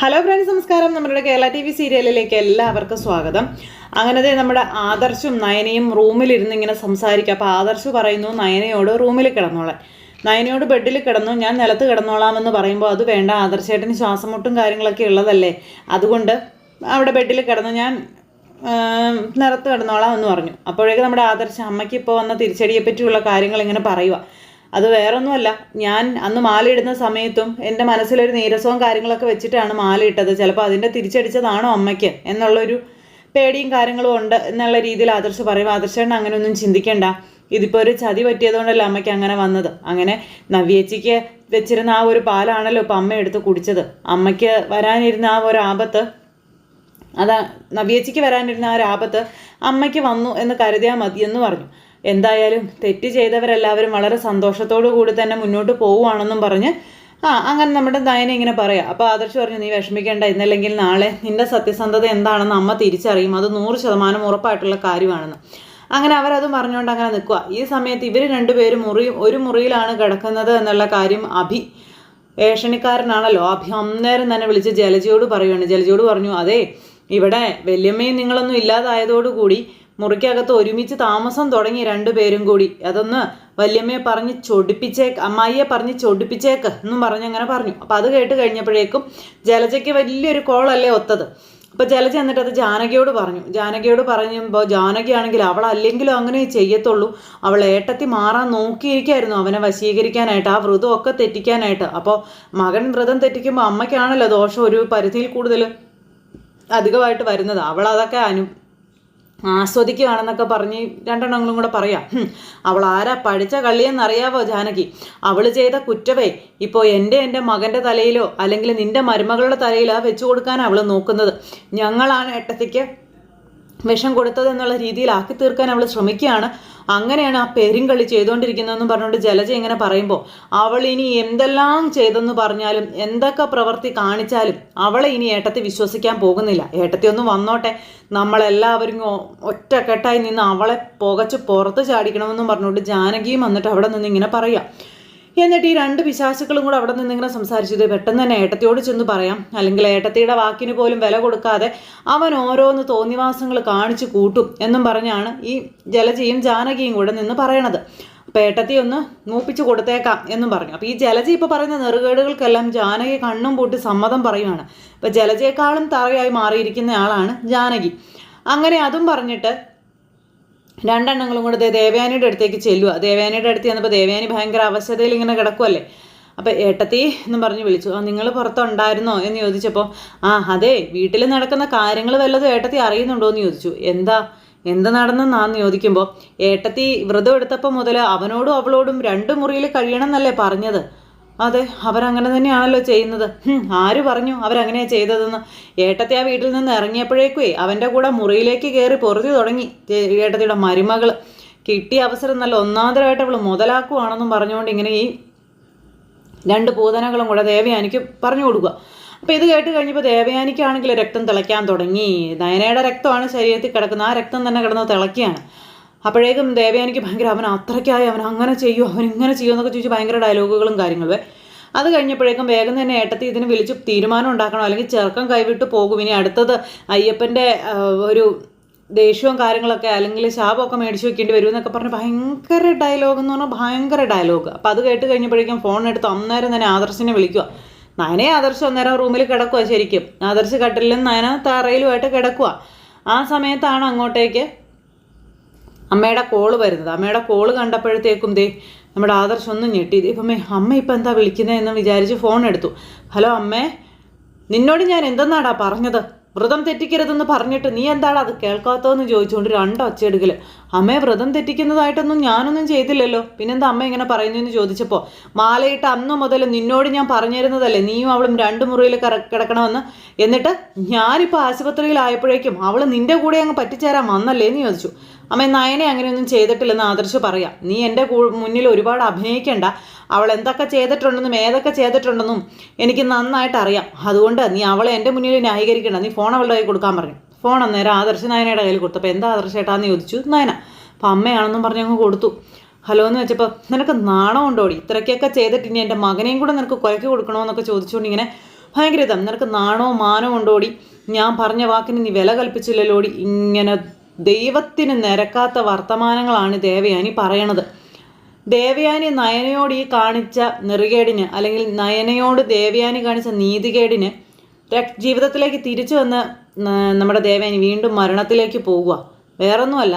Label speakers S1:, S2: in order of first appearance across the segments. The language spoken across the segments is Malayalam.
S1: ഹലോ ഫ്രണ്ട്സ് നമസ്കാരം. നമ്മുടെ കേരള ടി വി സീരിയലിലേക്ക് എല്ലാവർക്കും സ്വാഗതം. അങ്ങനത്തെ നമ്മുടെ ആദർശും നയനയും റൂമിലിരുന്ന് ഇങ്ങനെ സംസാരിക്കുക അപ്പോൾ ആദർശ് പറയുന്നു നയനയോട് റൂമിൽ കിടന്നോളാൻ നയനയോട് ബെഡിൽ കിടന്നു ഞാൻ നിലത്ത് കിടന്നോളാമെന്ന് പറയുമ്പോൾ അത് വേണ്ട. ആദർശേട്ടന് ശ്വാസം മുട്ടും കാര്യങ്ങളൊക്കെ ഉള്ളതല്ലേ? അതുകൊണ്ട് അവിടെ ബെഡിൽ കിടന്നു ഞാൻ നിലത്ത് കിടന്നോളാം എന്ന് പറഞ്ഞു. അപ്പോഴേക്കും നമ്മുടെ ആദർശ അമ്മയ്ക്ക് ഇപ്പോൾ വന്ന തിരിച്ചടിയെ പറ്റിയുള്ള കാര്യങ്ങൾ ഇങ്ങനെ പറയുക അത് വേറൊന്നുമല്ല. ഞാൻ അന്ന് മാലയിടുന്ന സമയത്തും എന്റെ മനസ്സിലൊരു നീരസവും കാര്യങ്ങളൊക്കെ വെച്ചിട്ടാണ് മാലയിട്ടത്. ചിലപ്പോൾ അതിന്റെ തിരിച്ചടിച്ചതാണോ അമ്മയ്ക്ക് എന്നുള്ളൊരു പേടിയും കാര്യങ്ങളും ഉണ്ട് എന്നുള്ള രീതിയിൽ ആദർശ് പറയും. ആദർശേണ്ട അങ്ങനെയൊന്നും ചിന്തിക്കേണ്ട. ഇതിപ്പോൾ ഒരു ചതി പറ്റിയതുകൊണ്ടല്ല അമ്മയ്ക്ക് അങ്ങനെ വന്നത്. അങ്ങനെ നവ്യേച്ചിക്ക് വെച്ചിരുന്ന ആ ഒരു പാലാണല്ലോ ഇപ്പം അമ്മ എടുത്ത് കുടിച്ചത്. അമ്മയ്ക്ക് വരാനിരുന്ന ആ ഒരു ആപത്ത് അതാ നവ്യേച്ചിക്ക് വരാനിരുന്ന ആ ഒരു ആപത്ത് അമ്മയ്ക്ക് വന്നു എന്ന് കരുതിയാൽ മതിയെന്ന് പറഞ്ഞു. എന്തായാലും തെറ്റ് ചെയ്തവരെല്ലാവരും വളരെ സന്തോഷത്തോടു കൂടി തന്നെ മുന്നോട്ട് പോവുകയാണെന്നും പറഞ്ഞ് ആ അങ്ങനെ നമ്മുടെ നയന ഇങ്ങനെ പറയാം. അപ്പോൾ ആദർശ് പറഞ്ഞു നീ വിഷമിക്കേണ്ട ഇന്നല്ലെങ്കിൽ നാളെ നിന്റെ സത്യസന്ധത എന്താണെന്ന് അമ്മ തിരിച്ചറിയും. അത് നൂറ് ശതമാനം ഉറപ്പായിട്ടുള്ള കാര്യമാണെന്ന്. അങ്ങനെ അവരത് പറഞ്ഞുകൊണ്ട് അങ്ങനെ നിൽക്കുക ഈ സമയത്ത് ഇവർ രണ്ടുപേരും മുറി ഒരു മുറിയിലാണ് കിടക്കുന്നത് എന്നുള്ള കാര്യം അഭി ഏഷണിക്കാരനാണല്ലോ. അഭി അന്നേരം തന്നെ വിളിച്ച് ജലജിയോട് പറയുകയാണ് ജലജിയോട് പറഞ്ഞു അതെ ഇവിടെ വല്യമ്മയും നിങ്ങളൊന്നും ഇല്ലാതായതോടുകൂടി മുറിക്കകത്ത് ഒരുമിച്ച് താമസം തുടങ്ങി രണ്ടുപേരും കൂടി. അതൊന്ന് വല്യമ്മയെ പറഞ്ഞ് ചൊടിപ്പിച്ചേക്ക് അമ്മായിയെ പറഞ്ഞ് ചൊടിപ്പിച്ചേക്ക് എന്നും പറഞ്ഞ് അങ്ങനെ പറഞ്ഞു. അപ്പം അത് കേട്ട് കഴിഞ്ഞപ്പോഴേക്കും ജലജയ്ക്ക് വലിയൊരു കോളല്ലേ ഒത്തത്. അപ്പോൾ ജലജ എന്നിട്ട് അത് ജാനകിയോട് പറഞ്ഞു. ജാനകിയോട് പറയുമ്പോൾ ജാനകിയാണെങ്കിൽ അവൾ അല്ലെങ്കിലും അങ്ങനെ ചെയ്യത്തുള്ളൂ. അവൾ ഏട്ടത്തി മാറാൻ നോക്കിയിരിക്കായിരുന്നു അവനെ വശീകരിക്കാനായിട്ട് ആ വ്രതമൊക്കെ തെറ്റിക്കാനായിട്ട്. അപ്പോൾ മകൻ വ്രതം തെറ്റിക്കുമ്പോൾ അമ്മയ്ക്കാണല്ലോ ദോഷം ഒരു പരിധിയിൽ കൂടുതൽ അധികമായിട്ട് വരുന്നത്. അവൾ അതൊക്കെ അനു ആസ്വദിക്കുകയാണെന്നൊക്കെ പറഞ്ഞ് രണ്ടെണ്ണങ്ങളും കൂടെ പറയാം. അവൾ ആരാ പഠിച്ച കള്ളിയെന്നറിയാവോ ജാനകി? അവൾ ചെയ്ത കുറ്റവേ ഇപ്പോൾ എന്റെ എന്റെ മകന്റെ തലയിലോ അല്ലെങ്കിൽ നിന്റെ മരുമകളുടെ തലയിലോ വെച്ചു കൊടുക്കാൻ അവൾ നോക്കുന്നത്. ഞങ്ങളാണ് ഏട്ടത്തിക്ക് വിഷം കൊടുത്തതെന്നുള്ള രീതിയിലാക്കി തീർക്കാൻ അവൾ ശ്രമിക്കുകയാണ്. അങ്ങനെയാണ് ആ പെരുങ്കളി ചെയ്തുകൊണ്ടിരിക്കുന്നതെന്ന് പറഞ്ഞുകൊണ്ട് ജലജ ഇങ്ങനെ പറയുമ്പോൾ അവൾ ഇനി എന്തെല്ലാം ചെയ്തെന്ന് പറഞ്ഞാലും എന്തൊക്കെ പ്രവൃത്തി കാണിച്ചാലും അവളെ ഇനി ഏട്ടത്തി വിശ്വസിക്കാൻ പോകുന്നില്ല. ഏട്ടത്തി ഒന്ന് വന്നോട്ടെ. നമ്മളെല്ലാവരും ഒറ്റക്കെട്ടായി നിന്ന് അവളെ പുകച്ച് പുറത്ത് ചാടിക്കണമെന്നും പറഞ്ഞുകൊണ്ട് ജാനകിയും വന്നിട്ട് അവിടെ നിന്ന് ഇങ്ങനെ പറയാം. എന്നിട്ട് ഈ രണ്ട് പിശാശുക്കളും കൂടെ അവിടെ നിന്ന് ഇങ്ങനെ സംസാരിച്ചത് പെട്ടെന്ന് തന്നെ ഏട്ടത്തിയോട് ചെന്ന് പറയാം. അല്ലെങ്കിൽ ഏട്ടത്തിയുടെ വാക്കിന് പോലും വില കൊടുക്കാതെ അവൻ ഓരോന്ന് തോന്നിവാസങ്ങൾ കാണിച്ചു കൂട്ടും എന്നും പറഞ്ഞാണ് ഈ ജലജയും ജാനകിയും കൂടെ നിന്ന് പറയണത്. അപ്പോൾ ഏട്ടത്തി ഒന്ന് മൂപ്പിച്ചു കൊടുത്തേക്കാം എന്നും പറഞ്ഞു. അപ്പോൾ ഈ ജലജി ഇപ്പോൾ പറയുന്ന നെറുകേടുകൾക്കെല്ലാം ജാനകി കണ്ണും പൂട്ടി സമ്മതം പറയുവാണ്. അപ്പോൾ ജലജയെക്കാളും തറയായി മാറിയിരിക്കുന്ന ആളാണ് ജാനകി. അങ്ങനെ അതും പറഞ്ഞിട്ട് രണ്ടെണ്ണങ്ങളും കൂടെ ദേവയാനിയുടെ അടുത്തേക്ക് ചെല്ലുക ദേവയാനിയുടെ അടുത്ത് ചെന്നപ്പോൾ ദേവയാനി ഭയങ്കര അവശതയിൽ ഇങ്ങനെ കിടക്കുമല്ലേ അപ്പം ഏട്ടത്തി എന്നും പറഞ്ഞ് വിളിച്ചു ആ നിങ്ങൾ പുറത്തുണ്ടായിരുന്നോ? എന്ന് ചോദിച്ചപ്പോൾ ആ അതെ വീട്ടിൽ നടക്കുന്ന കാര്യങ്ങൾ വല്ലതും ഏട്ടത്തി അറിയുന്നുണ്ടോ? എന്ന് ചോദിച്ചു. എന്താ എന്ത് നടന്നെന്നാന്ന്? ചോദിക്കുമ്പോൾ ഏട്ടത്തി വ്രതം എടുത്തപ്പോൾ മുതൽ അവനോടും അവളോടും രണ്ട് മുറിയിൽ കഴിയണം എന്നല്ലേ പറഞ്ഞത്? അതെ അവരങ്ങനെ തന്നെയാണല്ലോ ചെയ്യുന്നത്. ആര് പറഞ്ഞു അവരങ്ങനെയാ ചെയ്തതെന്ന്? ഏട്ടത്തെ ആ വീട്ടിൽ നിന്ന് ഇറങ്ങിയപ്പോഴേക്കുവേ അവന്റെ കൂടെ മുറിയിലേക്ക് കയറി പൊറുതി തുടങ്ങി ഏട്ടത്തിയുടെ മരുമകൾ കിട്ടിയ അവസരം നല്ല ഒന്നാന്തരമായിട്ട് അവൾ മുതലാക്കുവാണെന്നും പറഞ്ഞുകൊണ്ട് ഇങ്ങനെ ഈ രണ്ട് പൂതനകളും കൂടെ ദേവയാനിക്ക് പറഞ്ഞു കൊടുക്കുക. അപ്പോൾ ഇത് കേട്ട് കഴിഞ്ഞപ്പോൾ ദേവയാനിക്കാണെങ്കിൽ രക്തം തിളയ്ക്കാൻ തുടങ്ങി. നയനയുടെ രക്തമാണ് ശരീരത്തിൽ കിടക്കുന്നത്. ആ രക്തം തന്നെ കിടന്ന് തിളയ്ക്കുകയാണ്. അപ്പോഴേക്കും ദേവയാനിക്ക് ഭയങ്കര അവൻ അത്രയ്ക്കായി അവൻ അങ്ങനെ ചെയ്യൂ അവൻ ഇങ്ങനെ ചെയ്യൂ എന്നൊക്കെ ചോദിച്ച് ഭയങ്കര ഡയലോഗുകളും കാര്യങ്ങളും. അത് കഴിഞ്ഞപ്പോഴേക്കും വേഗം തന്നെ ഏട്ടത്തി ഇതിന് വിളിച്ച് തീരുമാനം ഉണ്ടാക്കണം അല്ലെങ്കിൽ ചെറുക്കം കൈവിട്ട് പോകും. ഇനി അടുത്തത് അയ്യപ്പന്റെ ഒരു ദേഷ്യവും കാര്യങ്ങളൊക്കെ അല്ലെങ്കിൽ ശാപമൊക്കെ മേടിച്ച് വെക്കേണ്ടി വരും എന്നൊക്കെ പറഞ്ഞ് ഭയങ്കര ഡയലോഗ് എന്ന് പറഞ്ഞാൽ ഭയങ്കര ഡയലോഗ് അപ്പോൾ അത് കേട്ട് കഴിഞ്ഞപ്പോഴേക്കും ഫോൺ എടുത്ത് അന്നേരം തന്നെ ആദർശിനെ വിളിക്കുക. നയനെ ആദർശ് അന്നേരം റൂമിൽ കിടക്കുക ശരിക്കും. ആദർശ് കട്ടിലും നയന തറയിലുമായിട്ട് കിടക്കുക ആ സമയത്താണ് അങ്ങോട്ടേക്ക് അമ്മയുടെ കോൾ വരുന്നത്. അമ്മയുടെ കോൾ കണ്ടപ്പോഴത്തേക്കും ദേ നമ്മുടെ ആദർശ് ഒന്നും ഞെട്ടി. ദൈവമേ അമ്മ ഇപ്പം എന്താ വിളിക്കുന്നതെന്ന് വിചാരിച്ച് ഫോൺ എടുത്തു. ഹലോ അമ്മേ നിന്നോട് ഞാൻ എന്തെന്നാടാ പറഞ്ഞത്? വ്രതം തെറ്റിക്കരുതെന്ന് പറഞ്ഞിട്ട് നീ എന്താണ് അത് കേൾക്കാത്തതെന്ന് ചോദിച്ചുകൊണ്ട് രണ്ടൊച്ചയെടുക്കൽ അമ്മയെ വ്രതം തെറ്റിക്കുന്നതായിട്ടൊന്നും ഞാനൊന്നും ചെയ്തില്ലല്ലോ. പിന്നെന്താ അമ്മ ഇങ്ങനെ പറയുന്നതെന്ന് ചോദിച്ചപ്പോൾ മാലയിട്ട് അന്ന് മുതൽ നിന്നോട് ഞാൻ പറഞ്ഞിരുന്നതല്ലേ നീയും അവളും രണ്ട് മുറിയിൽ കിടക്കണമെന്ന്? എന്നിട്ട് ഞാനിപ്പോൾ ആശുപത്രിയിലായപ്പോഴേക്കും അവൾ നിന്റെ കൂടെ അങ്ങ് പറ്റിച്ചേരാൻ വന്നല്ലേ എന്ന് ചോദിച്ചു. അമ്മ നയനെ അങ്ങനെയൊന്നും ചെയ്തിട്ടില്ലെന്ന് ആദർശ് പറയാം. നീ എന്റെ മുന്നിൽ ഒരുപാട് അഭിനയിക്കേണ്ട. അവൾ എന്തൊക്കെ ചെയ്തിട്ടുണ്ടെന്നും ഏതൊക്കെ ചെയ്തിട്ടുണ്ടെന്നും എനിക്ക് നന്നായിട്ട് അറിയാം അതുകൊണ്ട് നീ അവളെ എന്റെ മുന്നിൽ ന്യായീകരിക്കേണ്ട. നീ ഫോൺ അവളുടെ കയ്യിൽ കൊടുക്കാൻ പറഞ്ഞു. ഫോൺ അന്നേരം ആദർശ് നയനയുടെ കയ്യിൽ കൊടുത്തു. അപ്പോൾ എന്താ ആദർശ് ഏട്ടാന്ന് ചോദിച്ചു. നയന അപ്പം അമ്മയാണെന്നും പറഞ്ഞ് അങ്ങ് കൊടുത്തു. ഹലോ എന്ന് വെച്ചപ്പോൾ നിനക്ക് നാണമുണ്ടോടി ഇത്രയ്ക്കൊക്കെ ചെയ്തിട്ട് ഇനി എന്റെ മകനെയും കൂടെ നിനക്ക് കൊലക്ക് കൊടുക്കണമെന്നൊക്കെ ചോദിച്ചുകൊണ്ട് ഇങ്ങനെ ഭയങ്കര ഇതാണ് നിനക്ക് നാണോ മാനോ ഉണ്ടോടി ഞാൻ പറഞ്ഞ വാക്കിന് നീ വില കൽപ്പിച്ചില്ലല്ലോടി ഇങ്ങനെ ദൈവത്തിന് നിരക്കാത്ത വർത്തമാനങ്ങളാണ് ദേവയാനി പറയണത്. ദേവയാനി നയനയോട് ഈ കാണിച്ച നെറുകേടിന് അല്ലെങ്കിൽ നയനയോട് ദേവയാനി കാണിച്ച നീതികേടിന് ജീവിതത്തിലേക്ക് തിരിച്ചു വന്ന് നമ്മുടെ ദേവയാനി വീണ്ടും മരണത്തിലേക്ക് പോവുക വേറൊന്നുമല്ല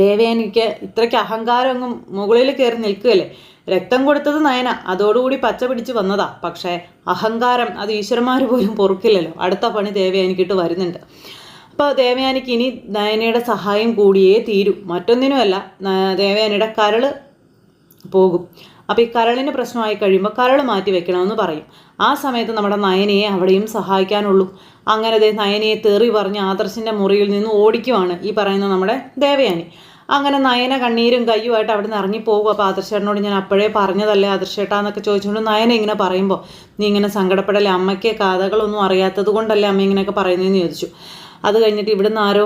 S1: ദേവയാനിക്ക് ഇത്രയ്ക്ക് അഹങ്കാരം അങ്ങ് മുകളിൽ കയറി നിൽക്കുകയല്ലേ? രക്തം കൊടുത്തത് നയന അതോടുകൂടി പച്ച പിടിച്ച് വന്നതാ. പക്ഷേ അഹങ്കാരം അത് ഈശ്വരന്മാർ പോലും പൊറുക്കില്ലല്ലോ. അടുത്ത പണി ദേവയാനിക്കിട്ട് വരുന്നുണ്ട്. അപ്പോൾ ദേവയാനിക്ക് ഇനി നയനയുടെ സഹായം കൂടിയേ തീരൂ. മറ്റൊന്നിനുമല്ല ദേവയാനിയുടെ കരൾ പോകും. അപ്പോൾ ഈ കരളിന് പ്രശ്നമായി കഴിയുമ്പോൾ കരൾ മാറ്റി വെക്കണമെന്ന് പറയും. ആ സമയത്ത് നമ്മുടെ നയനയെ അവിടെയും സഹായിക്കാനുള്ളൂ. അങ്ങനെ ദേ നയനയെ തെറി പറഞ്ഞ് ആദർശിന്റെ മുറിയിൽ നിന്ന് ഓടിക്കുവാണ് ഈ പറയുന്ന നമ്മുടെ ദേവയാനി. അങ്ങനെ നയന കണ്ണീരും കയ്യുമായിട്ട് അവിടെ നിന്ന് ഇറങ്ങിപ്പോകും അപ്പോൾ ആദർശേട്ടനോട് ഞാൻ അപ്പോഴേ പറഞ്ഞതല്ലേ ആദർശേട്ടാ എന്നൊക്കെ ചോദിച്ചുകൊണ്ട് നയന ഇങ്ങനെ പറയുമ്പോൾ നീ ഇങ്ങനെ സങ്കടപ്പെടല്ലേ? അമ്മയ്ക്ക് കഥകളൊന്നും അറിയാത്തത് കൊണ്ടല്ലേ അമ്മ ഇങ്ങനെയൊക്കെ പറയുന്നതെന്ന് ചോദിച്ചു. അത് കഴിഞ്ഞിട്ട് ഇവിടുന്ന് ആരോ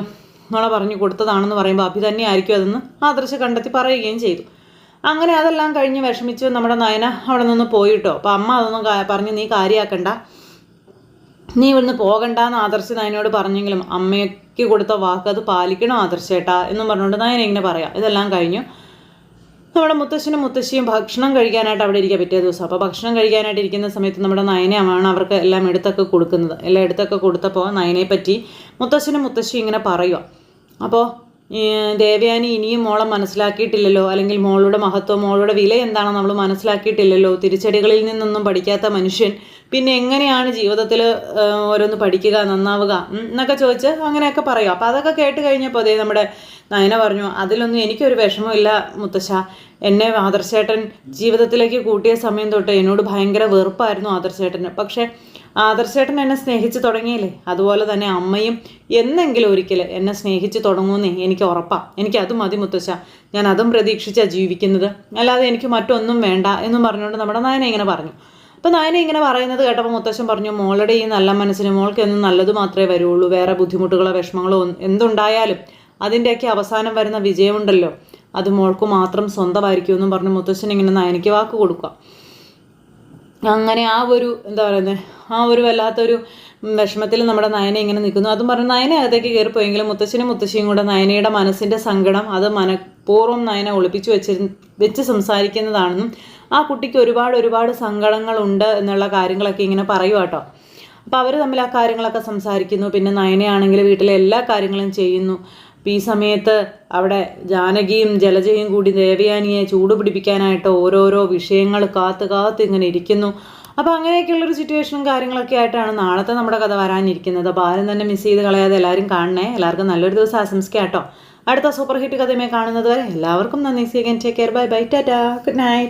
S1: നുണ പറഞ്ഞു കൊടുത്തതാണെന്ന് പറയുമ്പോൾ അഭി തന്നെ ആയിരിക്കും അതെന്ന് ആദർശ കണ്ടെത്തി പറയുകയും ചെയ്തു. അങ്ങനെ അതെല്ലാം കഴിഞ്ഞ് വിഷമിച്ച് നമ്മുടെ നയന അവിടെ നിന്ന് പോയിട്ടോ. അപ്പോൾ അമ്മ അതൊന്നും പറഞ്ഞ് നീ കാര്യമാക്കണ്ട നീ ഇവിടുന്ന് പോകണ്ട എന്ന് ആദർശ് നയനോട് പറഞ്ഞെങ്കിലും അമ്മയ്ക്ക് കൊടുത്ത വാക്ക് അത് പാലിക്കണോ ആദർശേട്ടാ എന്നും പറഞ്ഞുകൊണ്ട് നയന ഇങ്ങനെ പറയാം. ഇതെല്ലാം കഴിഞ്ഞു. നമ്മുടെ മുത്തശ്ശനും മുത്തശ്ശിയും ഭക്ഷണം കഴിക്കാനായിട്ട് അവിടെ ഇരിക്കുക പിറ്റേ ദിവസം. അപ്പോൾ ഭക്ഷണം കഴിക്കാനായിട്ട് ഇരിക്കുന്ന സമയത്ത് നമ്മുടെ നയനയാണ് അവർക്ക് എല്ലാം എടുത്തൊക്കെ കൊടുക്കുന്നത്. എല്ലാം എടുത്തൊക്കെ കൊടുത്തപ്പോൾ നയനയെ പറ്റി മുത്തശ്ശനും മുത്തശ്ശിയും ഇങ്ങനെ പറയുക. അപ്പോൾ ദേവയാനി ഇനിയും മോളെ മനസ്സിലാക്കിയിട്ടില്ലല്ലോ? അല്ലെങ്കിൽ മോളുടെ മഹത്വം മോളുടെ വില എന്താണെന്ന് നമ്മൾ മനസ്സിലാക്കിയിട്ടില്ലല്ലോ? തിരിച്ചടികളിൽ നിന്നൊന്നും പഠിക്കാത്ത മനുഷ്യൻ. പിന്നെ എങ്ങനെയാണ് ജീവിതത്തിൽ ഓരോന്ന് പഠിക്കുക നന്നാവുക? എന്നൊക്കെ ചോദിച്ച് അങ്ങനെയൊക്കെ പറയും. അപ്പോൾ അതൊക്കെ കേട്ട് കഴിഞ്ഞപ്പോൾ അതേ നമ്മുടെ നയന പറഞ്ഞു അതിലൊന്നും എനിക്കൊരു വിഷമമില്ല മുത്തശ്ശ. എന്നെ ആദർശേട്ടൻ ജീവിതത്തിലേക്ക് കൂട്ടിയ സമയം തൊട്ട് എന്നോട് ഭയങ്കര വെറുപ്പായിരുന്നു ആദർശേട്ടന്. പക്ഷേ ആദർശേട്ടൻ എന്നെ സ്നേഹിച്ച് തുടങ്ങിയില്ലേ? അതുപോലെ തന്നെ അമ്മയും എന്നെങ്കിലും ഒരിക്കൽ എന്നെ സ്നേഹിച്ച് തുടങ്ങുമെന്നേ എനിക്ക് ഉറപ്പാണ് എനിക്ക് അത് മതി മുത്തശ്ശ. ഞാൻ അതും പ്രതീക്ഷിച്ചാണ് ജീവിക്കുന്നത്. അല്ലാതെ എനിക്ക് മറ്റൊന്നും വേണ്ട എന്നും പറഞ്ഞുകൊണ്ട് നമ്മുടെ നായന ഇങ്ങനെ പറഞ്ഞു. അപ്പോൾ നായന ഇങ്ങനെ പറയുന്നത് കേട്ടപ്പോൾ മുത്തശ്ശൻ പറഞ്ഞു മോളുടെ ഈ നല്ല മനസ്സിന് മോൾക്ക് എന്നും നല്ലത് മാത്രമേ വരുള്ളൂ. വേറെ ബുദ്ധിമുട്ടുകളോ വിഷമങ്ങളോ എന്തുണ്ടായാലും അതിന്റെയൊക്കെ അവസാനം വരുന്ന വിജയമുണ്ടല്ലോ. അത് മോൾക്ക് മാത്രം സ്വന്തമായിരിക്കുമെന്നും പറഞ്ഞ് മുത്തശ്ശൻ ഇങ്ങനെ നായനയ്ക്ക് വാക്ക് കൊടുക്കുക. അങ്ങനെ ആ ഒരു എന്താ പറയുന്നത് ആ ഒരു വല്ലാത്തൊരു വിഷമത്തിൽ നമ്മുടെ നയന ഇങ്ങനെ നിൽക്കുന്നു. അതും പറഞ്ഞ് നയന അകത്തേക്ക് കയറിപ്പോയെങ്കിലും മുത്തശ്ശനും മുത്തശ്ശിയും കൂടെ നയനയുടെ മനസ്സിന്റെ സങ്കടം അത് മനഃപൂർവം നയന ഒളിപ്പിച്ചു വെച്ചിരുന്ന് വെച്ച് സംസാരിക്കുന്നതാണെന്നും ആ കുട്ടിക്ക് ഒരുപാട് ഒരുപാട് സങ്കടങ്ങളുണ്ട് എന്നുള്ള കാര്യങ്ങളൊക്കെ ഇങ്ങനെ പറയുക കേട്ടോ അപ്പോൾ അവർ തമ്മിൽ ആ കാര്യങ്ങളൊക്കെ സംസാരിക്കുന്നു. പിന്നെ നയനയാണെങ്കിൽ വീട്ടിലെ എല്ലാ കാര്യങ്ങളും ചെയ്യുന്നു. ഈ സമയത്ത് അവിടെ ജാനകിയും ജലജയും കൂടി ദേവയാനിയെ ചൂട് പിടിപ്പിക്കാനായിട്ട് ഓരോരോ വിഷയങ്ങൾ കാത്ത് കാത്ത് ഇങ്ങനെ ഇരിക്കുന്നു. അപ്പോൾ അങ്ങനെയൊക്കെയുള്ളൊരു സിറ്റുവേഷനും കാര്യങ്ങളൊക്കെ ആയിട്ടാണ് നാളത്തെ നമ്മുടെ കഥ വരാനിരിക്കുന്നത്. അപ്പോൾ ആരും തന്നെ മിസ് ചെയ്ത് കളയാതെ എല്ലാവരും കാണണേ. എല്ലാവർക്കും നല്ലൊരു ദിവസം ആശംസിക്കാം കേട്ടോ. അടുത്ത സൂപ്പർ ഹിറ്റ് കഥയുമായി കാണുന്നത് വരെ എല്ലാവർക്കും നന്ദി. സീഗൻ take care bye bye tata good night